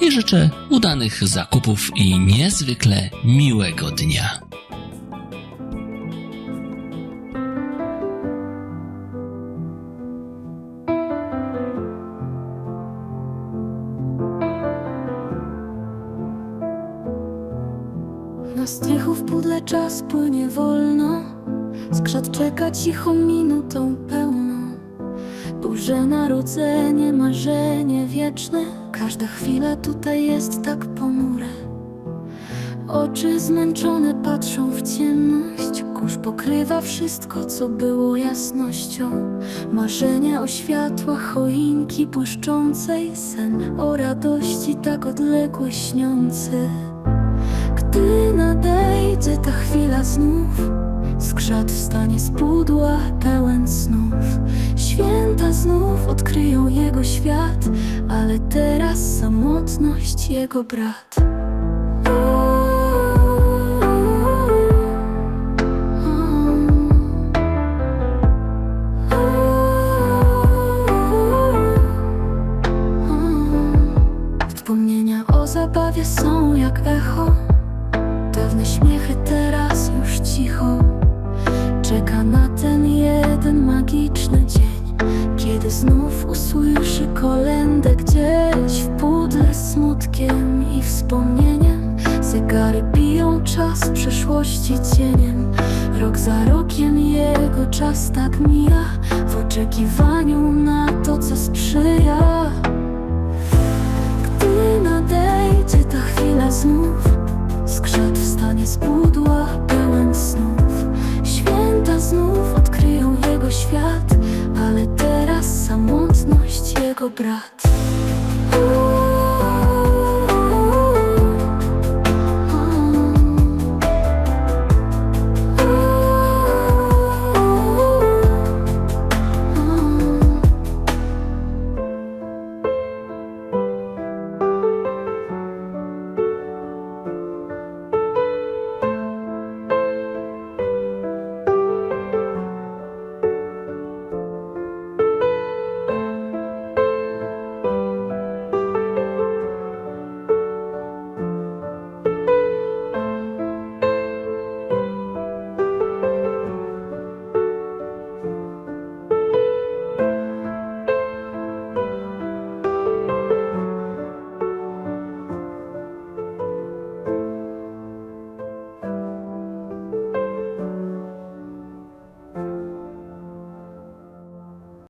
i życzę udanych zakupów i niezwykle miłego dnia. Na strychu w pudle czas płynie wolno Skrzat czeka cicho minutą pełną Duże narodzenie, marzenie wieczne. Każda chwila tutaj jest tak ponure Oczy zmęczone patrzą w ciemność. Kurz pokrywa wszystko, co było jasnością. Marzenia o światłach, choinki błyszczącej. Sen o radości tak odległe śniący. Gdy nadejdzie ta chwila znów Skrzat wstanie z pudła pełen snów. Święta znów odkryją jego świat Ale teraz samotność jego brat. Wspomnienia o zabawie są jak echo. Pewne śmiechy teraz Czeka na ten jeden magiczny dzień Kiedy znów usłyszy kolędę gdzieś W pudle smutkiem i wspomnieniem. Zegary biją czas przeszłości cieniem. Rok za rokiem jego czas tak mija W oczekiwaniu na to, co sprzyja. Gdy nadejdzie ta chwila znów znów